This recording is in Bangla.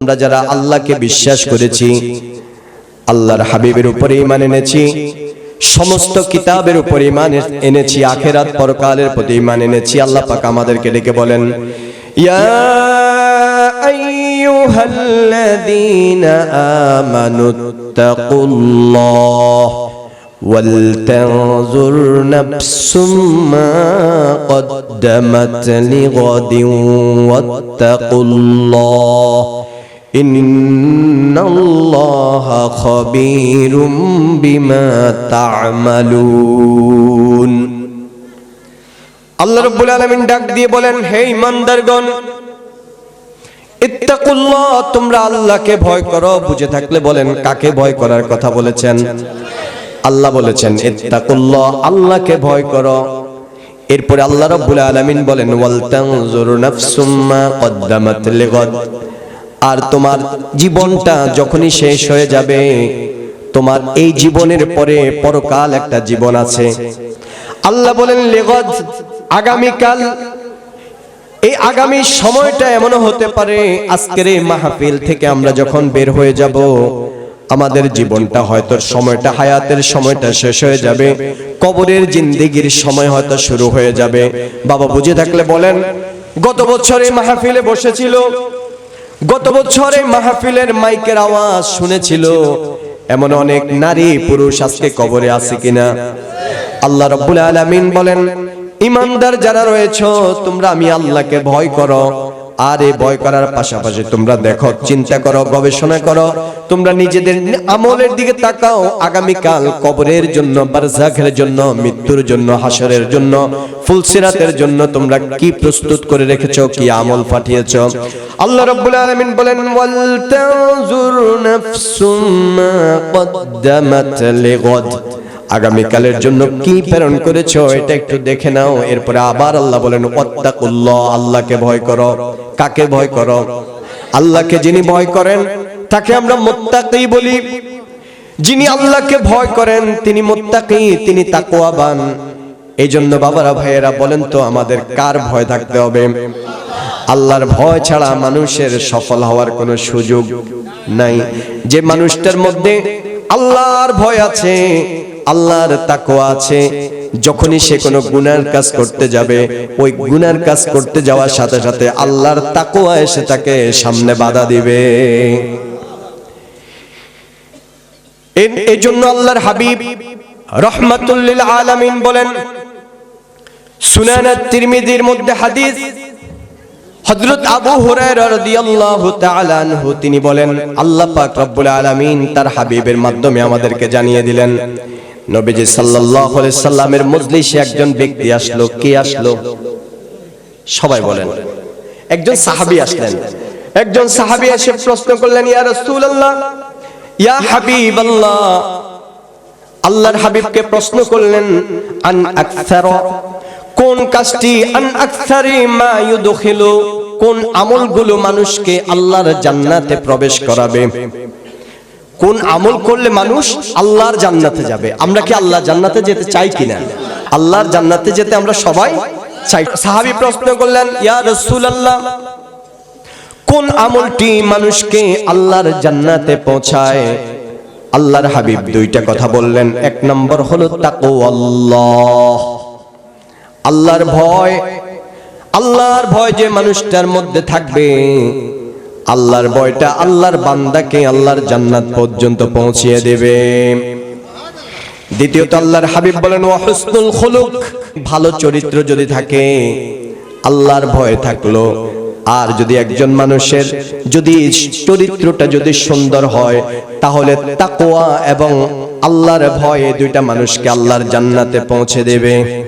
আমরা যারা আল্লাহকে বিশ্বাস করেছি আল্লাহর হাবিবের উপরে ইমান এনেছি সমস্ত কিতাবের উপর ইমান এনেছি আখেরাত পরকালের প্রতি ইমান এনেছি আল্লাহ পাক আমাদেরকে ডেকে বলেন ইয়া আইয়ুহাল্লাযীনা আমানু তাকুল্লাহ ولتنظر نفس ما قدمت لغد واتقوا الله إن الله خبير بما تعملون আল্লাহ রব্বুল আলামিন ডাক দিয়ে বলেন হে ইমানদারগণ ইত্তাকুল্লাহ তোমরা আল্লাহকে ভয় করো বুঝে থাকলে বলেন কাকে ভয় করার কথা বলেছেন আল্লাহ বলেছেন ইত্তাকুল্লাহ আল্লাহকে ভয় করো এরপরে আল্লাহ রাব্বুল আলামিন বলেন ওয়াল তানজুর নাফসুম মা কদ্দামাত লিগাদ আর তোমার জীবনটা যখনই শেষ হয়ে যাবে, তোমার এই জীবনের পরে পরকাল একটা জীবন আছে। আল্লাহ বলেন, লেগদ আগামীকাল। এই আগামী সময়টা এমনও হতে পারে, আজকের এই মাহফিল থেকে আমরা যখন বের হয়ে যাব, আমাদের জীবনটা হয়তো সময়টা, হায়াতের সময়টা শেষ হয়ে যাবে, কবরের জিন্দিগির সময় হয়তো শুরু হয়ে যাবে। বাবা বুঝে থাকলে বলেন, গত বছর এই মাহফিলে বসেছিল গত বছরে মাহফিলের মাইকের আওয়াজ শুনেছিল, এমন অনেক নারী পুরুষ আজকে কবরে আছে কিনা? আল্লাহ রব্বুল আলামিন বলেন, ইমানদার যারা রয়েছে, তোমরা আমি আল্লাহকে ভয় করো। আর এই ভয় করার পাশাপাশি তোমরা দেখো, চিন্তা করো, গবেষণা করো, তোমরা নিজেদের আমলের দিকে তাকাও, আগামীকাল কবরের জন্য বারজাখের জন্য, মৃত্যুর জন্য, হাসরের জন্য ফুলসিরাতের জন্য তোমরা কি প্রস্তুত করে রেখেছো, কি আমল পাঠিয়েছো? আল্লাহ রাব্বুল আলামিন বলেন, ওয়াল তানজুর নাফসুম মা কদ্দামাত লিগাদ। আগামীকালের জন্য কি প্রেরণ করেছ, এটা একটু দেখে নাও। এরপরে আবার আল্লাহ বলেন আল্লাহকে ভয় করো। কাকে ভয় করো? আল্লাহকে যিনি ভয় করেন, তাকে আমরা মুত্তাকি বলি। যিনি আল্লাহকে ভয় করেন, তিনি মুত্তাকি, তিনি তাকওয়াবান। এই জন্য বাবারা, ভাইয়েরা, বলেন তো, আমাদের কার ভয় থাকতে হবে? আল্লাহর ভয় ছাড়া মানুষের সফল হওয়ার কোনো সুযোগ নাই। যে মানুষটার মধ্যে আল্লাহর ভয় আছে আল্লাহর তাকওয়া আছে। যখনই সে কোনো গুনার কাজ করতে যাবে, ওই গুনার কাজ করতে যাওয়ার সাথে সাথে আল্লাহর তাকওয়া এসে তাকে সামনে বাধা দিবে। আল্লাহর হাবিব রহমাতুল্লিল আলামিন বলেন, সুনান তিরমিজির মধ্যে হাদিস, হযরত আবু হুরায়রা রাদিয়াল্লাহু তাআলা আনহু, তিনি বলেন, আল্লাহ পাক রব্বুল আলামিন তার হাবিবের মাধ্যমে আমাদেরকে জানিয়ে দিলেন নবীজি সাল্লাল্লাহু আলাইহি সাল্লামের মজলিসে একজন ব্যক্তি আসলো, কে আসলো? সবাই বলেন। একজন সাহাবী আসলেন। একজন সাহাবী এসে প্রশ্ন করলেন, ইয়া রাসূলুল্লাহ, ইয়া হাবিবাল্লাহ। আল্লাহর হাবিবকে প্রশ্ন করলেন, আন আকসারা? কোন কাজটি? আন আকসারি মা ইউদখিলু। কোন আমলগুলো মানুষকে আল্লাহর জান্নাতে প্রবেশ করাবে? কোন আমল করলে মানুষ আল্লাহর জান্নাতে যাবে? আমরা কি আল্লাহ জান্নাতে যেতে চাই কিনা? আল্লাহর জান্নাতে যেতে আমরা সবাই চাই। সাহাবী প্রশ্ন করলেন, ইয়া রাসূলুল্লাহ, কোন আমলটি মানুষকে আল্লাহর জান্নাতে পৌঁছায়? আল্লাহর হাবিব দুইটা কথা বললেন। এক নম্বর হলো, তাকওয়াল্লাহ। আল্লাহর ভয় আল্লাহর ভয় যে মানুষটার মধ্যে থাকবে আল্লাহর ভয়টা আল্লাহর বান্দাকে আল্লাহর জান্নাত পর্যন্ত পৌঁছিয়ে দেবে। দ্বিতীয়ত আল্লাহর হাবিব বলেন, ওয়া হুসনুল খুলুক। ভালো চরিত্র যদি থাকে, আল্লাহর ভয় থাকল। আর যদি একজন মানুষের যদি চরিত্রটা যদি সুন্দর হয়, তাহলে তাকওয়া এবং আল্লাহর ভয়ে দুইটা মানুষকে আল্লাহর জান্নাতে পৌঁছে দেবে।